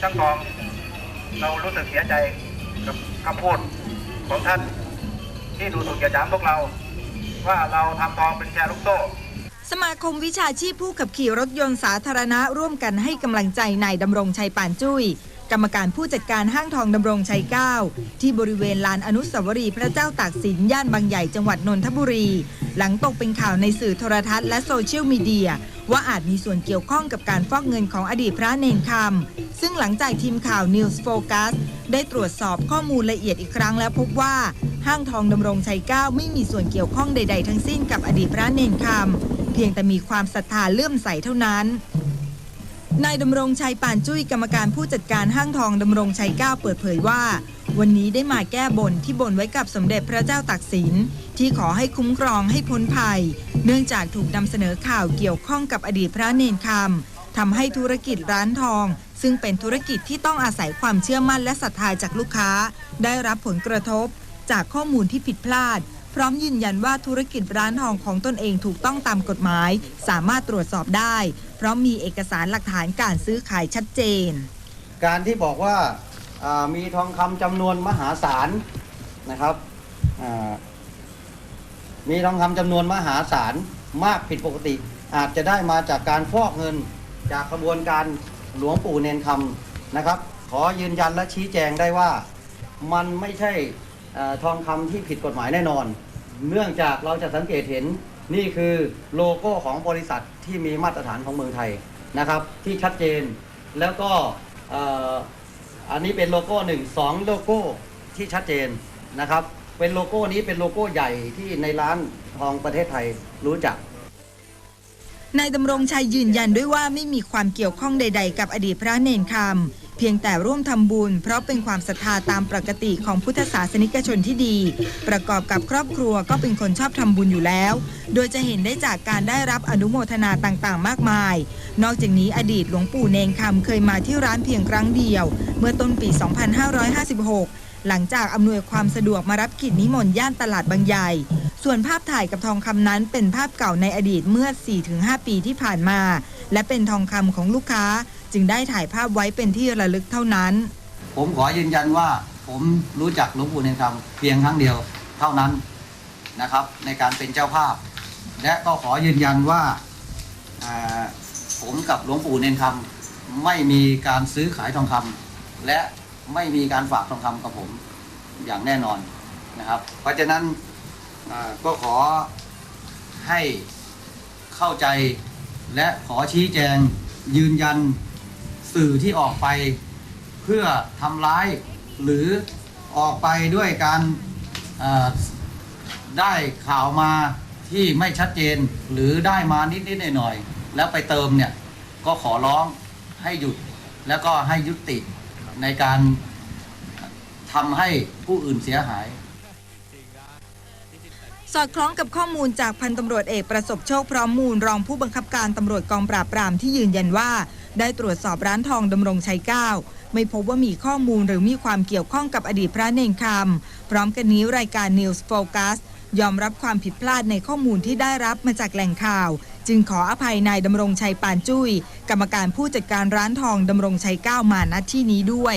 ช่างทอง เรารู้สึกเสียใจกับคำพูดของท่านที่ดูถูกเหยียดหยามพวกเรา ว่าเราทำทองเป็นแชร์ลูกโซ่สมาคมวิชาชีพผู้ขับขี่รถยนต์สาธารณะร่วมกันให้กำลังใจนายดำรงชัยปานจุย้ยกรรมการผู้จัดการห้างทองดำรงชัย 9 ที่บริเวณลานอนุสาวรีย์พระเจ้าตากสินย่านบางใหญ่จังหวัดนนทบุรี หลังตกเป็นข่าวในสื่อโทรทัศน์และโซเชียลมีเดีย ว่าอาจมีส่วนเกี่ยวข้องกับการฟอกเงินของอดีตพระเนนคำซึ่งหลังจากทีมข่าว News Focus ได้ตรวจสอบข้อมูลละเอียดอีกครั้งแล้วพบว่าห้างทองดำรงชัย9ไม่มีส่วนเกี่ยวข้องใด ๆ ทั้งสิ้นกับอดีตพระเนนคำเพียงแต่มีความศรัทธาเลื่อมใสเท่านั้นนายดำรงชัยปานจุ้ยกรรมการผู้จัดการห้างทองดำรงชัย9เปิดเผยว่า วันนี้ได้มาแก้บนที่บนไว้กับสมเด็จพระเจ้าตากสิน ที่ขอให้คุ้มครองให้พ้นภัย เนื่องจากถูกนำเสนอข่าวเกี่ยวข้องกับอดีตพระเนนคำทำให้ธุรกิจร้านทอง ซึ่งเป็นธุรกิจที่ต้องอาศัยความเชื่อมั่นและศรัทธาจากลูกค้า ได้รับผลกระทบ จากข้อมูลที่ผิดพลาด พร้อมยืนยันว่าธุรกิจร้านทองของตนเองถูกต้องตามกฎหมาย สามารถตรวจสอบได้ เพราะมีเอกสารหลักฐานการซื้อขายชัดเจน การที่บอกว่าอ่า มีทองคำจำนวนมหาศาลนะครับมีทองคำจำนวนมหาศาลมากผิดปกติ อาจจะได้มาจากการฟอกเงินจากขบวนการหลวงปู่เนนคำนะครับ ขอยืนยันและชี้แจงได้ว่ามันไม่ใช่ทองคำที่ผิดกฎหมายแน่นอน เนื่องจากเราจะสังเกตเห็นนี่คือโลโก้ของบริษัทที่มีมาตรฐานของเมืองไทยนะครับ ที่ชัดเจนแล้วก็ อันนี้เป็นโลโก้หนึ่งสองโลโก้ที่ชัดเจนนะครับ เป็นโลโก้นี้เป็นโลโก้ใหญ่ที่ในร้านทองประเทศไทยรู้จักนายดำรงชัยยืนยันด้วยว่าไม่มีความเกี่ยวข้องใด ๆ กับอดีตพระเนนคำเพียงแต่ร่วมทำบุญ เพราะเป็นความศรัทธาตามปกติของพุทธศาสนิกชนที่ดี ประกอบกับครอบครัวก็เป็นคนชอบทำบุญอยู่แล้ว โดยจะเห็นได้จากการได้รับอนุโมทนาต่างๆ มากมาย นอกจากนี้อดีตหลวงปู่เนนคำเคยมาที่ร้านเพียงครั้งเดียว เมื่อต้นปี 2556 หลังจากอำนวยความสะดวกมารับกิจนิมนต์ย่านตลาดบางใหญ่ ส่วนภาพถ่ายกับทองคำนั้นเป็นภาพเก่าในอดีตเมื่อ 4-5 ปีที่ผ่านมา และเป็นทองคำของลูกค้า จึงได้ถ่ายภาพไว้เป็นที่ระลึกเท่านั้น ผมขอยืนยันว่าผมรู้จักหลวงปู่เนรคำเพียงครั้งเดียวเท่านั้นนะครับ ในการเป็นเจ้าภาพ และก็ขอยืนยันว่าอ่าผมกับหลวงปู่เนรคำไม่มีการซื้อขายทองคำ และไม่มีการฝากทองคำกับผมอย่างแน่นอนนะครับ เพราะฉะนั้นอ่าก็ขอให้เข้าใจและขอชี้แจงยืนยันสื่อที่ออกไป เพื่อทำร้ายหรือออกไปด้วยการเอ่อได้ข่าวมาที่ไม่ชัดเจนหรือได้มานิดๆหน่อยๆแล้วไปเติมเนี่ย ก็ขอร้องให้หยุดแล้วก็ให้ยุติ ในการทำให้ผู้อื่นเสียหาย สอดคล้องกับข้อมูลจากพันตำรวจเอกประสบโชคพร้อมมูลรองผู้บังคับการตำรวจกองปราบปรามที่ยืนยันว่า ได้ตรวจสอบร้านทองดำรงชัย9ไม่พบว่ามีข้อมูลหรือมีความเกี่ยวข้องกับอดีตพระเนงคำพร้อมกันนี้รายการ News Focus ยอมรับความผิดพลาดในข้อมูลที่ได้รับมาจากแหล่งข่าว จึงขออภัยนายดำรงชัยปานจุย้ย กรรมการผู้จัดการร้านทองดำรงชัยก้าวมาณที่นี้ด้วย